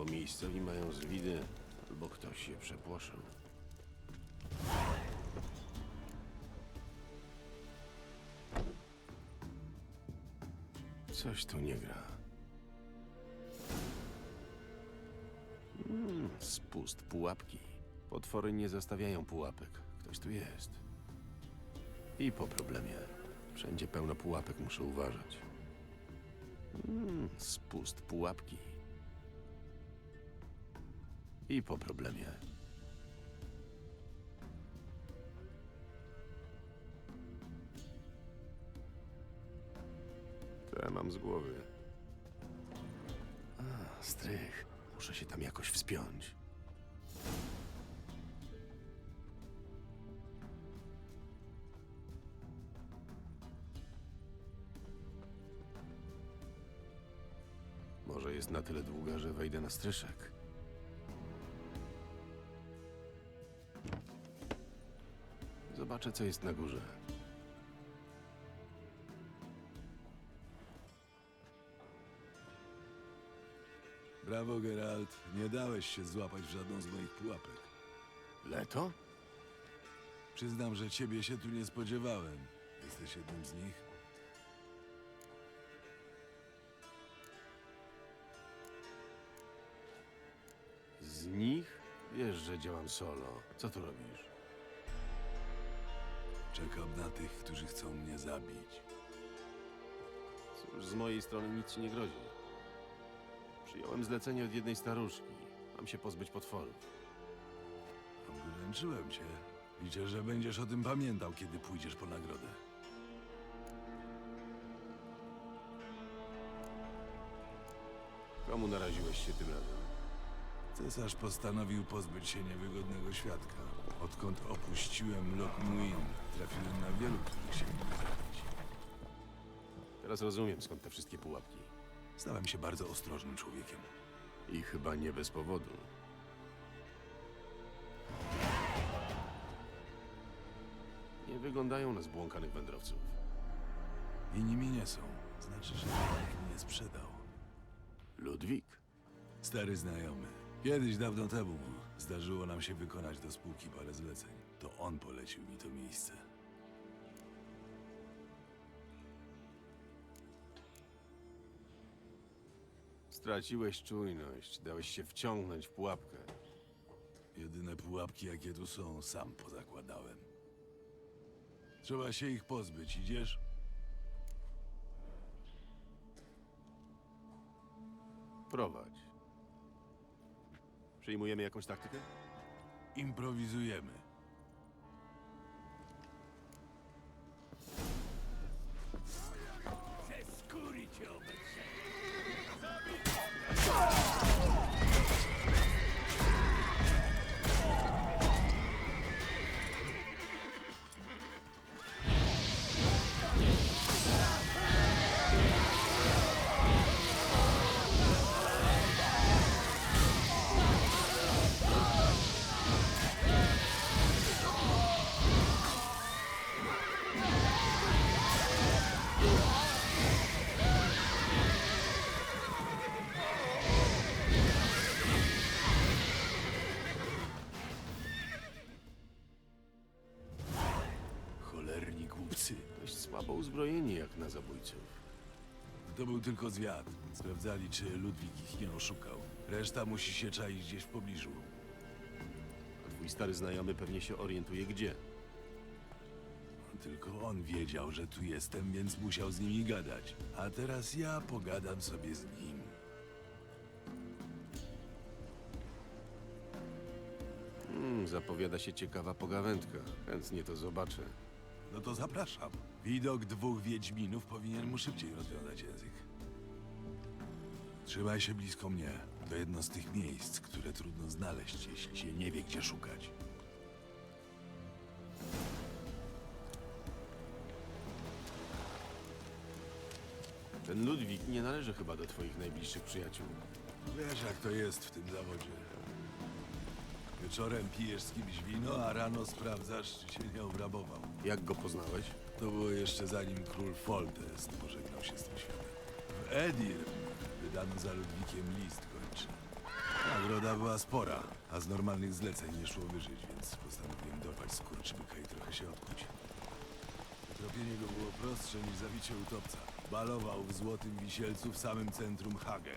Albo miejscowi mają zwidy, albo ktoś się przepłoszył. Coś tu nie gra. Mm, spust pułapki. Potwory nie zostawiają pułapek. Ktoś tu jest. I po problemie. Wszędzie pełno pułapek, muszę uważać. Mm, spust pułapki. I po problemie. Ja mam z głowy. A, strych. Muszę się tam jakoś wspiąć. Może jest na tyle długa, że wejdę na stryszek. Zobaczę, co jest na górze. Brawo, Geralt. Nie dałeś się złapać w żadną z moich pułapek. Leto? Przyznam, że ciebie się tu nie spodziewałem. Jesteś jednym z nich? Z nich? Wiesz, że działam solo. Co tu robisz? Czekam na tych, którzy chcą mnie zabić. Cóż, z mojej strony nic ci nie grozi. Przyjąłem zlecenie od jednej staruszki. Mam się pozbyć potworów. Wyręczyłem cię. Liczę, że będziesz o tym pamiętał, kiedy pójdziesz po nagrodę. Komu naraziłeś się tym razem? Cesarz postanowił pozbyć się niewygodnego świadka. Odkąd opuściłem Lockmuin, trafiłem na wielu, których się. Teraz rozumiem, skąd te wszystkie pułapki. Stałem się bardzo ostrożnym człowiekiem. I chyba nie bez powodu. Nie wyglądają na zbłąkanych wędrowców. I nimi nie są. Znaczy, że nikt nie sprzedał. Ludwik? Stary znajomy. Kiedyś dawno temu zdarzyło nam się wykonać do spółki parę zleceń. To on polecił mi to miejsce. Straciłeś czujność, dałeś się wciągnąć w pułapkę. Jedyne pułapki, jakie tu są, sam pozakładałem. Trzeba się ich pozbyć, idziesz? Prowadź. Przyjmujemy jakąś taktykę? Improwizujemy. Uzbrojeni jak na zabójców. To był tylko zwiat. Sprawdzali, czy Ludwik ich nie oszukał. Reszta musi się czaić gdzieś w pobliżu. A twój stary znajomy pewnie się orientuje gdzie. Tylko on wiedział, że tu jestem, więc musiał z nimi gadać. A teraz ja pogadam sobie z nim. Hmm, zapowiada się ciekawa pogawędka. Chętnie to zobaczę. No to zapraszam. Widok dwóch wiedźminów powinien mu szybciej rozwiązać język. Trzymaj się blisko mnie. To jedno z tych miejsc, które trudno znaleźć, jeśli się nie wie, gdzie szukać. Ten Ludwik nie należy chyba do twoich najbliższych przyjaciół. Wiesz, jak to jest w tym zawodzie. Wieczorem pijesz z kimś wino, a rano sprawdzasz, czy się nie obrabował. Jak go poznałeś? To było jeszcze zanim król Foltest pożegnał się z tym światem. W Edir wydano za Ludwikiem list kończy. Nagroda była spora, a z normalnych zleceń nie szło wyżyć, więc postanowiłem dorwać skurczybyka i trochę się odkuć. Wytropienie go było prostsze niż zabicie utopca. Balował w Złotym Wisielcu w samym centrum Hage.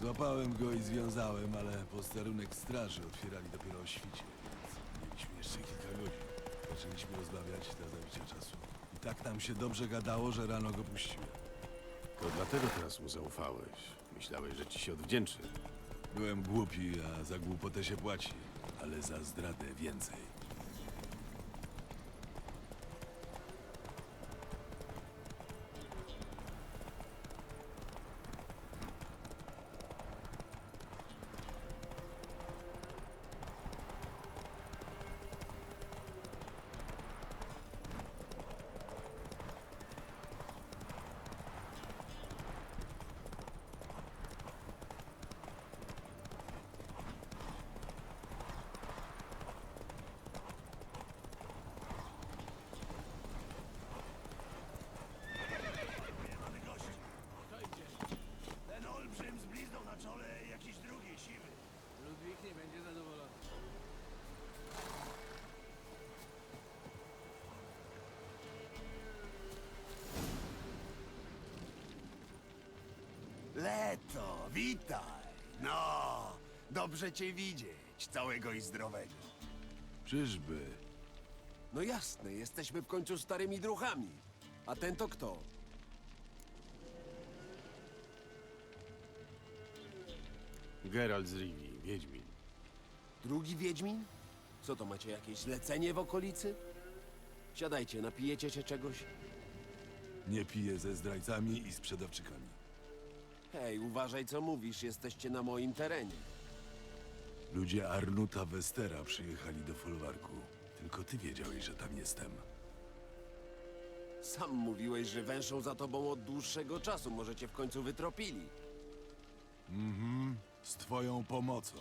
Złapałem go i związałem, ale posterunek straży otwierali dopiero o świcie, więc mieliśmy jeszcze kilka godzin. Zaczęliśmy rozmawiać dla zabicia czasu. I tak nam się dobrze gadało, że rano go puściłem. To dlatego teraz mu zaufałeś. Myślałeś, że ci się odwdzięczy. Byłem głupi, a za głupotę się płaci, ale za zdradę więcej. Witaj. No, dobrze cię widzieć, całego i zdrowego. Czyżby? No jasne, jesteśmy w końcu starymi druchami. A ten to kto? Geralt z Rivi, Wiedźmin. Drugi Wiedźmin? Co to macie, jakieś zlecenie w okolicy? Siadajcie, napijecie się czegoś? Nie piję ze zdrajcami i sprzedawczykami. Hej, uważaj co mówisz, jesteście na moim terenie. Ludzie Arnuta Westera przyjechali do folwarku. Tylko ty wiedziałeś, że tam jestem. Sam mówiłeś, że węszą za tobą od dłuższego czasu, może cię w końcu wytropili. Z twoją pomocą.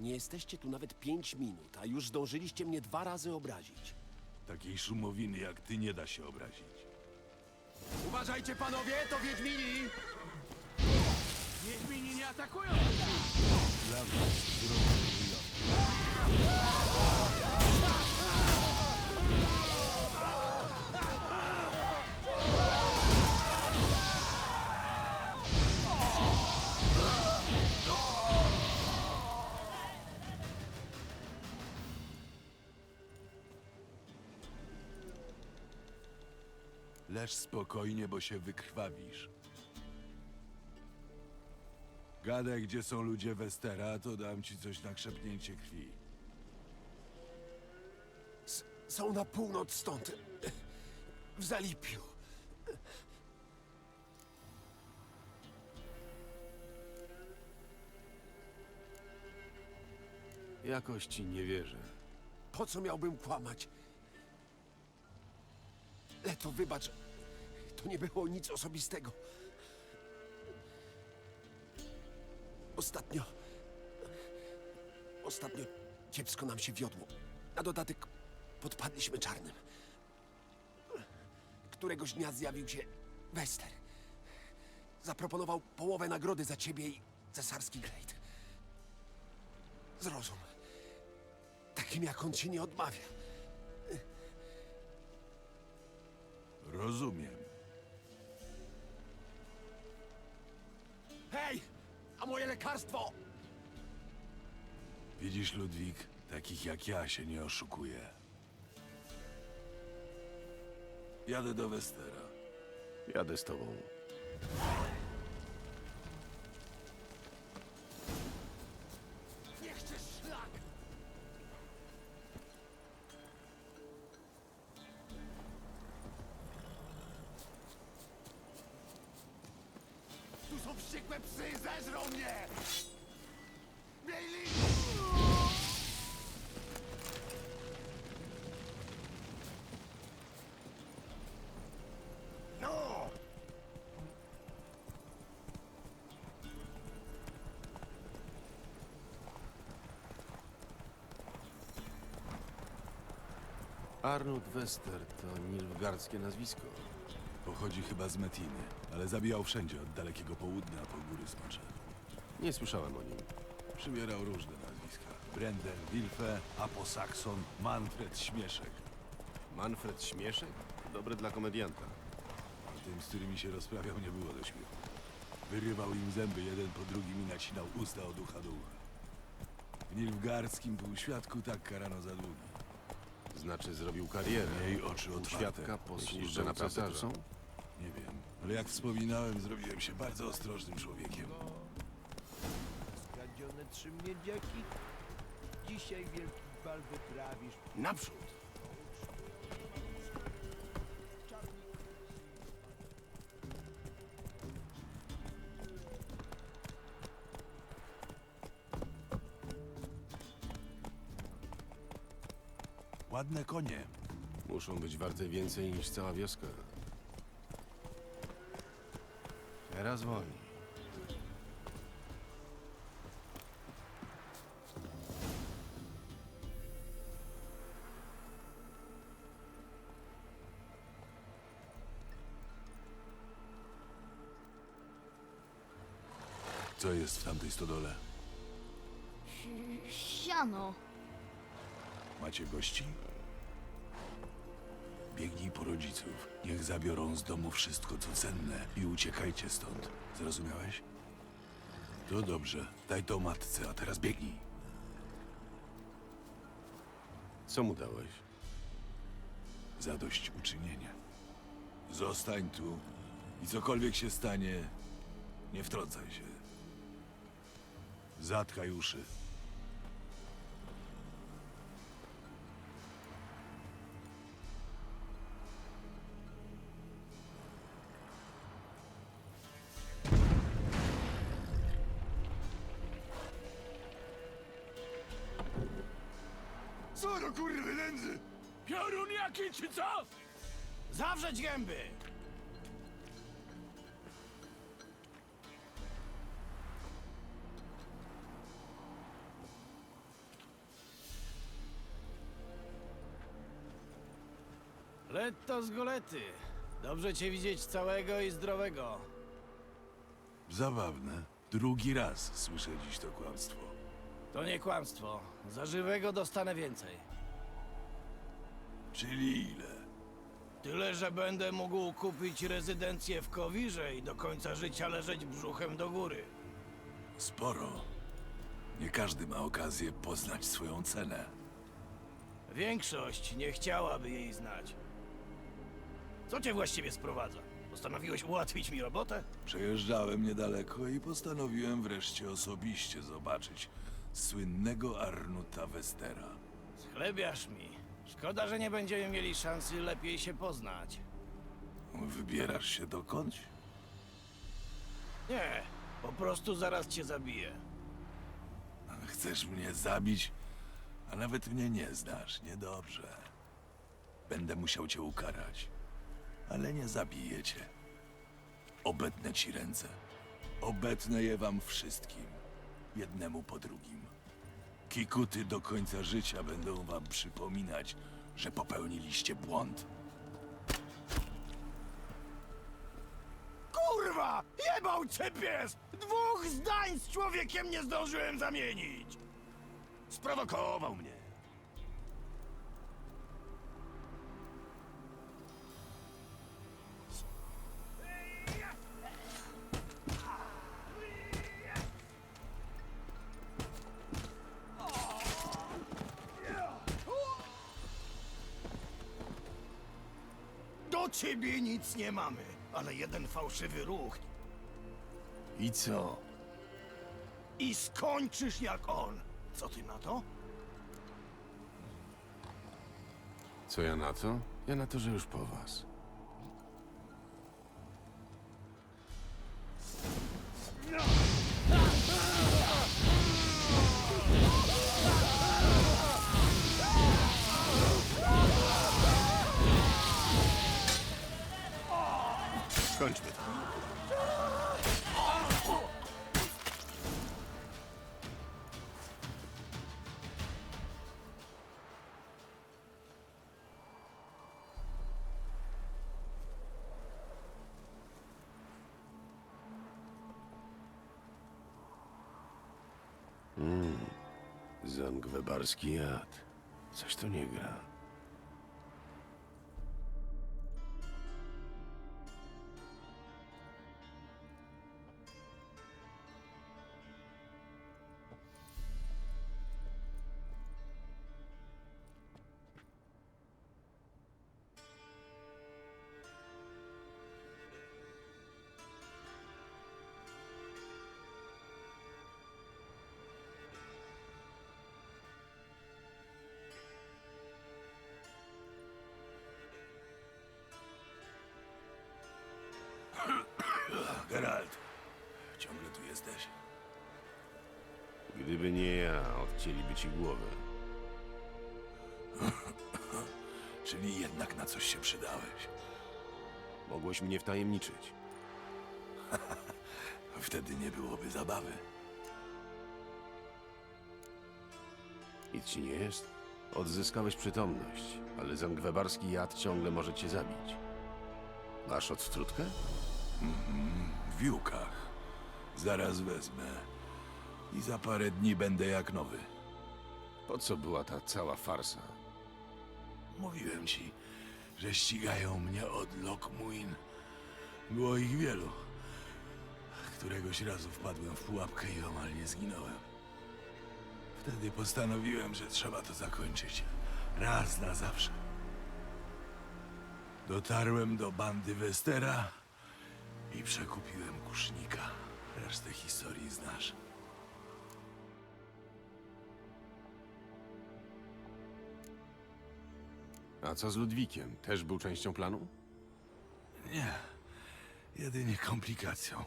Nie jesteście tu nawet pięć minut, a już zdążyliście mnie dwa razy obrazić. Takiej szumowiny jak ty nie da się obrazić. Uważajcie panowie, to Wiedźmini! Wiedźmini nie atakują! Dla was Leż spokojnie, bo się wykrwawisz. Gadaj, gdzie są ludzie Westera, to dam ci coś na krzepnięcie krwi. S są na północ stąd. W Zalipiu. Jakoś ci nie wierzę. Po co miałbym kłamać? Leto, wybacz. To nie było nic osobistego. Ostatnio. Ostatnio kiepsko nam się wiodło. Na dodatek podpadliśmy czarnym. Któregoś dnia zjawił się Wester. Zaproponował połowę nagrody za ciebie i cesarski glejt. Zrozum. Takim jak on się nie odmawia. Rozumiem. A moje lekarstwo! Widzisz, Ludwik, takich jak ja się nie oszukuje. Jadę do Westera. Jadę z tobą. Zeżrą mnie! Mieli! No! Wester to nilfgaardzkie nazwisko. Pochodzi chyba z Metiny, ale zabijał wszędzie, od dalekiego południa po góry smocze. Nie słyszałem o nim. Przybierał różne nazwiska. Brenden Wilfe, Aposaxon, Manfred Śmieszek. Manfred Śmieszek? Dobry dla komedianta. A tym, z którymi się rozprawiał, nie było do śmiechu. Wyrywał im zęby jeden po drugim i nacinał usta od ucha do ucha. W Nilfgaardzkim półświadku tak karano za długi. Znaczy zrobił karierę. Jej oczy otwarte. świadka po Myślisz, służbie że na naprawdę cesarza. są? Ale jak wspominałem, zrobiłem się bardzo ostrożnym człowiekiem. Skradzione trzy miedziaki. Dzisiaj wielki bal wyprawisz. Naprzód! Ładne konie. Muszą być warte więcej niż cała wioska. Teraz wolniej. Co jest w tamtej stodole? Siano. Macie gości? Biegnij po rodziców. Niech zabiorą z domu wszystko, co cenne i uciekajcie stąd. Zrozumiałeś? To dobrze. Daj to matce, a teraz biegnij. Co mu dałeś? Zadość uczynienie. Zostań tu i cokolwiek się stanie, nie wtrącaj się. Zatkaj uszy. Co do kurwy nędzy? Piorun jaki czy co? Zawrzeć gęby! Letto z golety. Dobrze cię widzieć całego i zdrowego. Zabawne. Drugi raz słyszę dziś to kłamstwo. To nie kłamstwo. Za żywego dostanę więcej. Czyli ile? Tyle, że będę mógł kupić rezydencję w Kowirze i do końca życia leżeć brzuchem do góry. Sporo. Nie każdy ma okazję poznać swoją cenę. Większość nie chciałaby jej znać. Co cię właściwie sprowadza? Postanowiłeś ułatwić mi robotę? Przejeżdżałem niedaleko i postanowiłem wreszcie osobiście zobaczyć słynnego Arnuta Westera. Schlebiasz mi. Szkoda, że nie będziemy mieli szansy lepiej się poznać. Wybierasz się dokądś? Nie, po prostu zaraz cię zabiję. Chcesz mnie zabić, a nawet mnie nie znasz. Niedobrze. Będę musiał cię ukarać, ale nie zabiję cię. Obetnę ci ręce. Obetnę je wam wszystkim, jednemu po drugim. Kikuty do końca życia będą wam przypominać, że popełniliście błąd. Kurwa! Jebał cię pies! Dwóch zdań z człowiekiem nie zdążyłem zamienić! Sprowokował mnie. Nic nie mamy, ale jeden fałszywy ruch I co? i skończysz jak on. Co ty na to? Co ja na to? Ja na to, że już po was. Skończmy to. Zangwebarski jad. Coś tu nie gra. Jesteś? Gdyby nie ja, odcięliby ci głowę. Czyli jednak na coś się przydałeś. Mogłeś mnie wtajemniczyć. Wtedy nie byłoby zabawy. Nic ci nie jest? Odzyskałeś przytomność, ale zangwebarski jad ciągle może cię zabić. Masz odstrutkę? W wiłkach. Zaraz wezmę. I za parę dni będę jak nowy. Po co była ta cała farsa? Mówiłem ci, że ścigają mnie od Lokmuin. Było ich wielu. Któregoś razu wpadłem w pułapkę i omal nie zginąłem. Wtedy postanowiłem, że trzeba to zakończyć. Raz na zawsze. Dotarłem do bandy Westera i przekupiłem kusznika. Resztę historii znasz. A co z Ludwikiem? Też był częścią planu? Nie, jedynie komplikacją.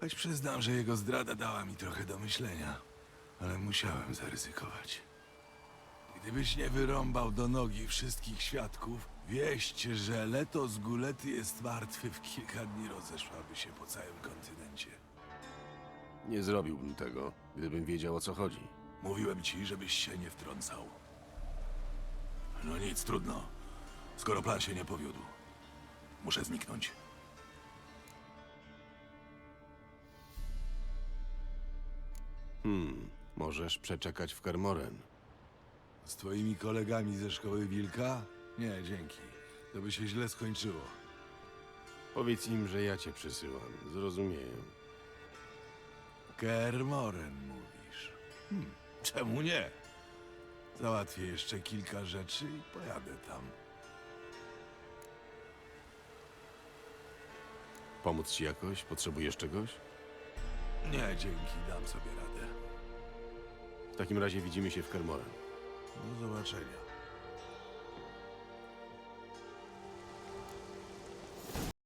Choć przyznam, że jego zdrada dała mi trochę do myślenia, ale musiałem zaryzykować. Gdybyś nie wyrąbał do nogi wszystkich świadków, wieść, że Leto z Gulety jest martwy w kilka dni rozeszłaby się po całym kontynencie. Nie zrobiłbym tego, gdybym wiedział o co chodzi. Mówiłem ci, żebyś się nie wtrącał. No nic, trudno. Skoro plan się nie powiódł, muszę zniknąć. Hmm, możesz przeczekać w Kermoren. Z twoimi kolegami ze szkoły Wilka? Nie, dzięki. To by się źle skończyło. Powiedz im, że ja cię przysyłam. Zrozumieją. Kermoren mówisz. Hmm, czemu nie? Załatwię jeszcze kilka rzeczy i pojadę tam. Pomóc ci jakoś? Potrzebujesz czegoś? Nie, dzięki, dam sobie radę. W takim razie widzimy się w Kermoren. Do zobaczenia.